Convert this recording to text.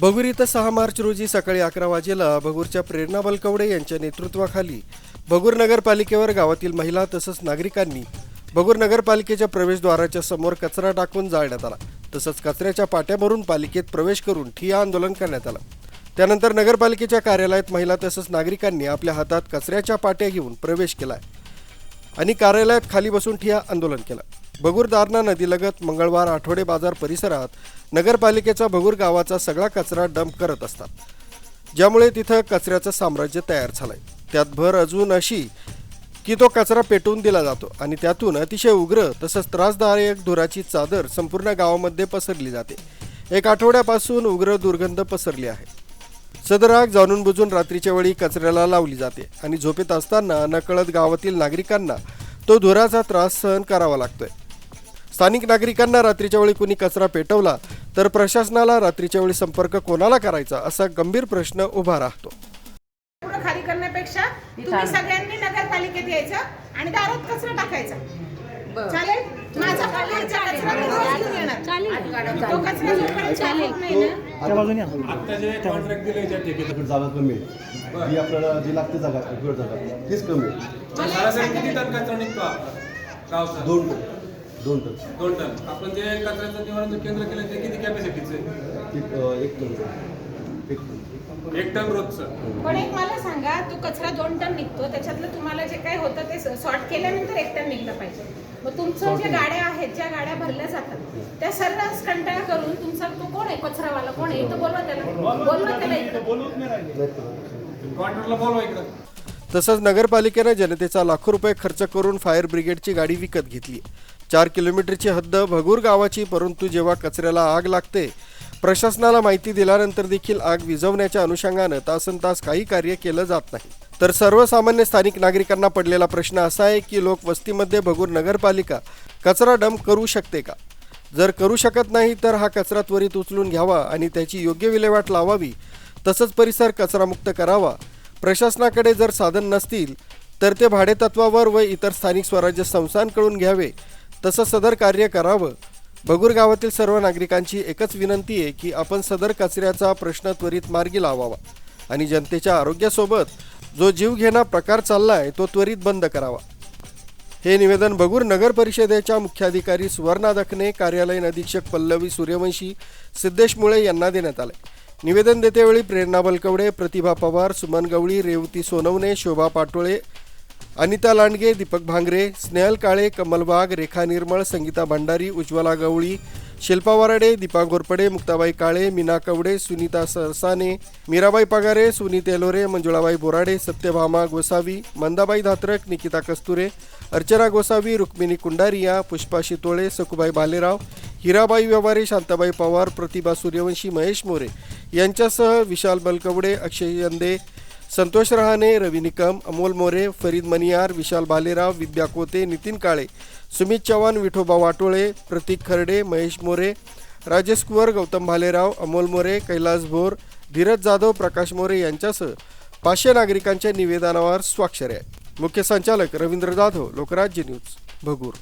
भगूर इथं सहा मार्च रोजी सकाळी अकरा वाजेला भगूरच्या प्रेरणा बलकवडे यांच्या नेतृत्वाखाली भगूर नगरपालिकेवर गावातील महिला तसंच नागरिकांनी भगूर नगरपालिकेच्या प्रवेशद्वाराच्या समोर कचरा टाकून जाळण्यात आला. तसंच कचऱ्याच्या पाट्या भरून पालिकेत प्रवेश करून ठिया आंदोलन करण्यात आलं. त्यानंतर नगरपालिकेच्या कार्यालयात महिला तसंच नागरिकांनी आपल्या हातात कचऱ्याच्या पाट्या घेऊन प्रवेश केला आणि कार्यालयात खाली बसून ठिया आंदोलन केलं. भगूर नदीलगत मंगळवार आठवडे बाजार परिसरात नगरपालिकेचा भगूर गावाचा सगळा कचरा डंप करत असतात. ज्यामुळे तिथं कचऱ्याचं साम्राज्य तयार झालंय. त्यात भर अजून अशी की तो कचरा पेटवून दिला जातो आणि त्यातून अतिशय उग्र तसंच त्रासदायक धुराची चादर संपूर्ण गावामध्ये पसरली जाते. एक आठवड्यापासून उग्र दुर्गंध पसरली आहे. सदर आग जाणून बुजून रात्रीच्या वेळी कचऱ्याला लावली जाते आणि झोपेत असताना नकळत गावातील नागरिकांना तो धुराचा त्रास सहन करावा लागतोय. स्थानिक नागरिकांना रात्रीच्या वेळी कुणी कचरा पेटवला तर प्रशासनाला रात्रीच्या वेळी संपर्क कोणाला करायचा असा गंभीर प्रश्न उभा राहतो. खाली करण्यापेक्षा तुम्ही सगळ्यांनी नगरपालिकेत यायचं आणि दारात कचरा टाकायचा. चालेल? माझा पाण्याचा कचरा मी रोज घेऊन येणार. तो कचरा जोपर्यंत टाकत नाही ना आता जे कॉन्ट्रॅक्ट दिले ज्या ठेकेदार तिकडे जागा कमी आहे. जी आपल्याला जी लागते जागा उघड जागा तीच कमी आहे. सरासरी किती टन कचरा निघतो? आपला गावचा. दोन टन. दोन टन. दोन टन. आपण जे कचऱ्याचं निवारण केंद्र केलं ते किती कॅपॅसिटीचं आहे? एक टन. एक टन. एक टन रोजचं. पण एक मला सांगा तो कचरा दोन टन निघतो त्याच्यातलं तुम्हाला जे काही होतं ते सॉर्ट केल्यानंतर एक टन निघलं पाहिजे. मग तुमचं जे गाड्या आहेत ज्या गाड्या भरल्या जातात त्या सर्रास कंटाळा करून तुमचा तो कोण आहे? कचरावाला कोण आहे? इथं बोलवा त्याला. बोलवा त्याला इथं. बोलवा इकडं. तसंच नगरपालिकेनं जनतेचा लाखो रुपये खर्च करून फायर ब्रिगेडची गाडी विकत घेतली चार किलोमीटरची हद्द भगूर गावाची परंतु जेव्हा कचऱ्याला आग लागते प्रशासनाला माहिती दिल्यानंतर देखील आग विझवण्याच्या अनुषंगानं तासन तास काही कार्य केलं जात नाही. तर सर्वसामान्य स्थानिक नागरिकांना पडलेला प्रश्न असा आहे की लोक वस्तीमध्ये भगूर नगरपालिका कचरा डंप करू शकते का? जर करू शकत नाही तर हा कचरा त्वरित उचलून घ्यावा आणि त्याची योग्य विल्हेवाट लावावी तसंच परिसर कचरामुक्त करावा. प्रशासनाकडे जर साधन नसतील तर ते भाडेतत्वावर व इतर स्थानिक स्वराज्य संस्थांकडून घ्यावे तसं सदर कार्य करावं. भगूर गावातील सर्व नागरिकांची एकच विनंती आहे की आपण सदर कचऱ्याचा प्रश्न त्वरित मार्गी लावावा आणि जनतेच्या आरोग्यासोबत जो जीवघेणा प्रकार चाललाय तो त्वरित बंद करावा. हे निवेदन भगूर नगर परिषदेच्या मुख्याधिकारी सुवर्णा दखने कार्यालयीन अधीक्षक पल्लवी सूर्यवंशी सिद्धेश मुळे यांना देण्यात आले निवेदन देतेवेळी प्रेरणा बलकवडे प्रतिभा पवार सुमन गवळी रेवती सोनवणे शोभा पाटोळे अनिता लांडगे दीपक भांगरे स्नेहल काळे कमल वाघ रेखा निर्मळ संगीता भंडारी उज्ज्वला गवळी शिल्पा वराडे दीपा घोरपडे मुक्ताबाई काळे मीना कवडे सुनीता सरसाने मीराबाई पगारे सुनीत एलोरे मंजुळाबाई बोराडे सत्यभामा गोसावी मंदाबाई धात्रक निकिता कस्तुरे अर्चना गोसावी रुक्मिणी कुंडारिया पुष्पा शितोळे सकुबाई भालेराव हिराबाई व्यवहारे शांताबाई पवार प्रतिभा सूर्यवंशी महेश मोरे यांच्यासह विशाल बलकवडे अक्षय यंदे संतोष रहाणे रवी निकम अमोल मोरे फरीद मनियार विशाल भालेराव विद्या कोते नितीन काळे सुमित चव्हाण विठोबा वाटोळे प्रतीक खर्डे महेश मोरे राजेश कुवर गौतम भालेराव अमोल मोरे कैलास भोर धीरज जाधव प्रकाश मोरे यांच्यासह पाचशे नागरिकांच्या निवेदनावर स्वाक्षरी आहे मुख्य संचालक रवींद्र जाधव लोकराज्य न्यूज भगूर.